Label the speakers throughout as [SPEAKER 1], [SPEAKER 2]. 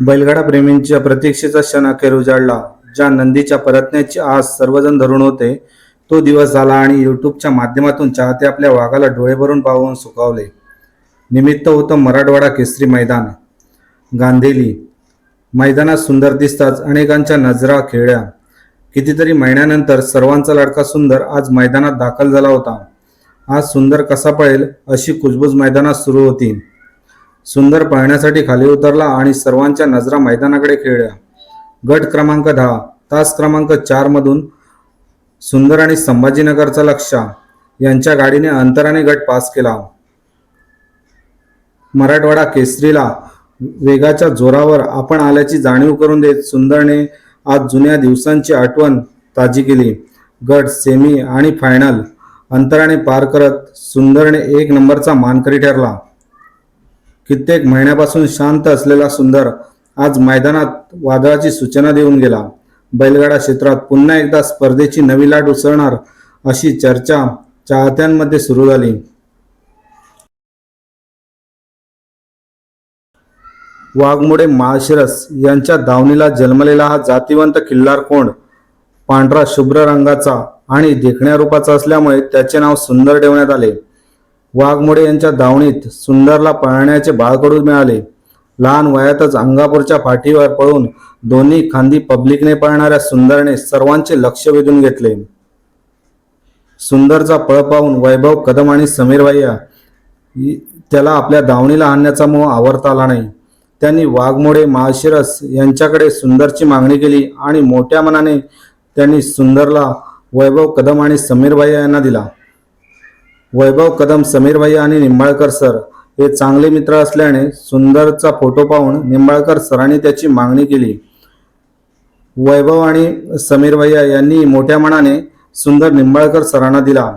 [SPEAKER 1] बैलगाडा प्रेमींच्या प्रतीक्षेचा क्षण अखेर उजाडला ज्या नंदीच्या परतण्याची आज सर्वजण धरून होते तो दिवस झाला आणि युट्यूबच्या माध्यमातून चाहते आपल्या वाघाला डोळे भरून पाहून सुखावले. निमित्त होतं मराठवाडा केसरी मैदान. गांधेली मैदानात सुंदर दिसताच अनेकांच्या नजरा खेळल्या. कितीतरी महिन्यानंतर सर्वांचा लाडका सुंदर आज मैदानात दाखल झाला होता. आज सुंदर कसा पळेल अशी कुजबूज मैदानात सुरू होती. सुंदर पळण्यासाठी खाली उतरला आणि सर्वांच्या नजरा मैदानाकडे खेळल्या. गट क्रमांक दहा तास क्रमांक चार मधून सुंदर आणि संभाजीनगरचा लक्षा. यांच्या गाडीने अंतराने गट पास केला. मराठवाडा केसरीला वेगाच्या जोरावर आपण आल्याची जाणीव करून देत सुंदरने आज जुन्या दिवसांची आठवण ताजी केली. गट सेमी आणि फायनल अंतराने पार करत सुंदरने एक नंबरचा मानकरी ठरला. कित्येक महिन्यापासून शांत असलेला सुंदर आज मैदानात वादळाची सूचना देऊन गेला. बैलगाडा क्षेत्रात पुन्हा एकदा स्पर्धेची नवी लाट उसळणार अशी चर्चा चाहत्यांमध्ये सुरू झाली. वाघमोडे माळशिरस यांच्या धावणीला जन्मलेला हा जातिवंत किल्लार कोंड पांढरा शुभ्र रंगाचा आणि देखण्या रूपाचा असल्यामुळे त्याचे नाव सुंदर ठेवण्यात आले. वाघमोडे यांच्या दावणीत सुंदरला पळण्याचे बाळकडू मिळाले. लहान वयातच अंगापूरच्या पाठीवर पळून दोन्ही खांदी पब्लिकने पळणाऱ्या सुंदरने सर्वांचे लक्ष वेधून घेतले. सुंदरचा पळ पाहून वैभव कदम आणि समीर भैया त्याला आपल्या दावणीला आणण्याचा मोह आवरता आला नाही. त्यांनी वाघमोडे माळशिरस यांच्याकडे सुंदरची मागणी केली आणि मोठ्या मनाने त्यांनी सुंदरला वैभव कदम आणि समीर भैया यांना दिला. वैभव कदम समीरभाई आणि निंबाळकर सर हे चांगले मित्र असल्याने सुंदरचा फोटो पाहून निंबाळकर सरांनी त्याची मागणी केली. वैभव आणि समीर भैया यांनी मोठ्या मनाने सुंदर निंबाळकर सरांना दिला.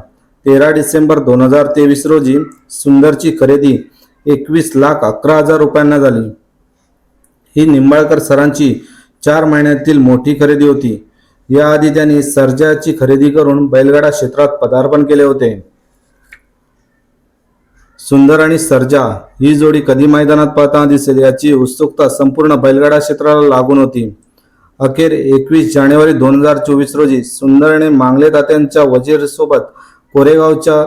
[SPEAKER 1] तेरा डिसेंबर दोन हजार तेवीस रोजी सुंदरची खरेदी एकवीस लाख अकरा हजार रुपयांना झाली. ही निंबाळकर सरांची चार महिन्यातील मोठी खरेदी होती. याआधी त्यांनी सर्जाची खरेदी करून बैलगाडा क्षेत्रात पदार्पण केले होते. सुंदर आणि सर्जा ही जोडी कधी मैदानात पळताना दिसेल याची उत्सुकता संपूर्ण बैलगाडा क्षेत्राला लागून होती. अखेर एकवीस जानेवारी दोन हजार चोवीस रोजी सुंदरने मांगले दात्यांच्या वजीर सोबत कोरेगावच्या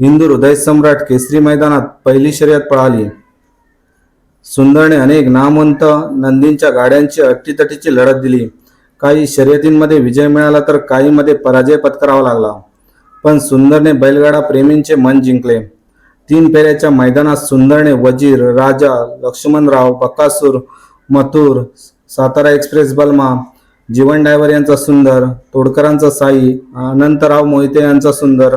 [SPEAKER 1] हिंदू हृदय सम्राट केसरी मैदानात पहिली शर्यत पळाली. सुंदरने अनेक नामवंत नंदींच्या गाड्यांची अटीतटीची लढत दिली. काही शर्यतींमध्ये विजय मिळाला तर काहीमध्ये पराजय पत्करावा लागला. पण सुंदरने बैलगाडा प्रेमींचे मन जिंकले. तीन फेऱ्याच्या मैदानात सुंदरने वजीर राजा लक्ष्मणराव बकासूर मथुर सातारा एक्सप्रेस बलमा जीवन डायव्हर यांचा सुंदर तोडकरांचा साई अनंतराव मोहिते यांचा सुंदर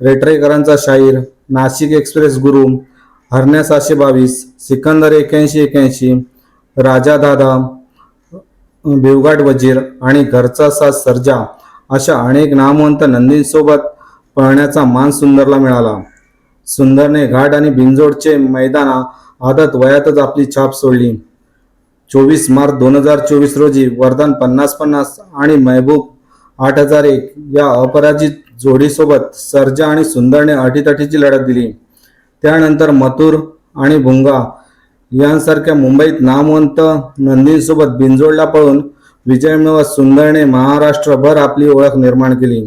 [SPEAKER 1] रेटरेकरांचा शाहीर नाशिक एक्सप्रेस गुरु हरण्या सहाशे बावीस सिकंदर एक्याऐंशी एक्याऐंशी राजा दादा भिवघाट वजीर आणि घरचा साथ सर्जा अशा अनेक नामवंत नंदींसोबत पळण्याचा मान सुंदरला मिळाला. सुंदरने घाट आणि बिंजोडचे मैदान आदत वयातच आपली छाप सोडली. चोवीस मार्च दोन हजार चोवीस रोजी वरदान पन्नास पन्नास आणि महबूब आठ हजार एक या अपराजित जोडीसोबत सर्जा आणि सुंदरने अटीतटीची लढत दिली. त्यानंतर मथुर आणि भुंगा यांसारख्या मुंबईत नामवंत नंदींसोबत बिंजोडला पळून विजय मिळवत सुंदरने महाराष्ट्रभर आपली ओळख निर्माण केली.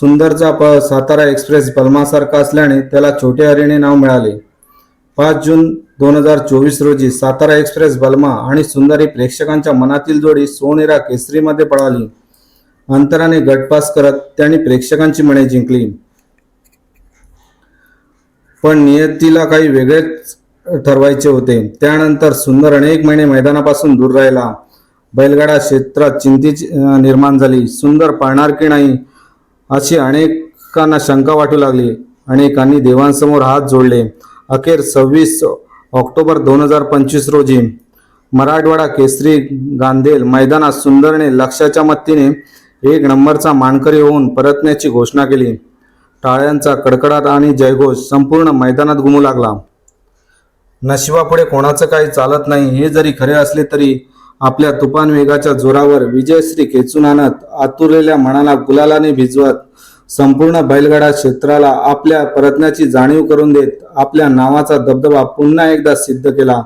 [SPEAKER 1] सुंदरचा पळ सातारा एक्सप्रेस बलमासारखा असल्याने त्याला छोटे हरिणे नाव मिळाले. पाच जून दोन हजार चोवीस रोजी सातारा एक्सप्रेस बलमा आणि सुंदरी प्रेक्षकांच्या मनातील जोडी सोनेरा केसरीमध्ये पळाली. अंतराने गटपास करत त्यांनी प्रेक्षकांची मने जिंकली. पण नियतीला काही वेगळेच ठरवायचे होते. त्यानंतर सुंदर अनेक महिने मैदानापासून दूर राहिला. बैलगाडा क्षेत्रात चिंतीची निर्माण झाली. सुंदर पाळणार की नाही अशी अनेकांना शंका वाटू लागली. अनेकांनी देवांसमोर हात जोडले. अखेर सव्वीस ऑक्टोबर दोन हजार पंचवीस रोजी मराठवाडा केसरी गांधेल मैदानात सुंदरने लक्षाच्या मत्तीने एक नंबरचा मानकरी होऊन परतण्याची घोषणा केली. टाळ्यांचा कडकडाट आणि जयघोष संपूर्ण मैदानात घुमू लागला. नशिबापुढे कोणाचं काही चालत नाही हे जरी खरे असले तरी आपल्या तुफान वेगाच्या जोरावर विजयश्री खेचून आणत आतुरलेल्या मनाला गुलालाने भिजवत संपूर्ण बैलगाडा क्षेत्राला आपल्या परतण्याची जाणीव करून देत आपल्या नावाचा दबदबा पुन्हा एकदा सिद्ध केला.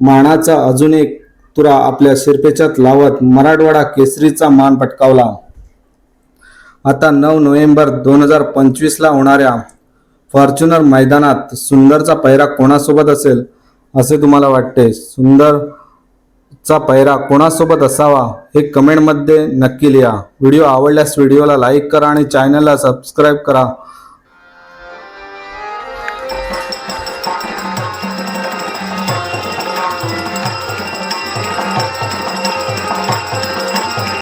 [SPEAKER 1] मानाचा अजून एक तुरा आपल्या शिरपेच्यात लावत मराठवाडा केसरीचा मान पटकावला. आता नऊ नोव्हेंबर दोन हजार पंचवीसला होणाऱ्या फॉर्च्युनर मैदानात सुंदरचा पैरा कोणासोबत असेल असे तुम्हाला वाटते? सुंदर चा पैरा कोणासोबत असावा हे कमेंटमध्ये नक्की लिहा. व्हिडिओ आवडल्यास व्हिडिओला लाईक करा आणि चॅनलला सबस्क्राईब करा.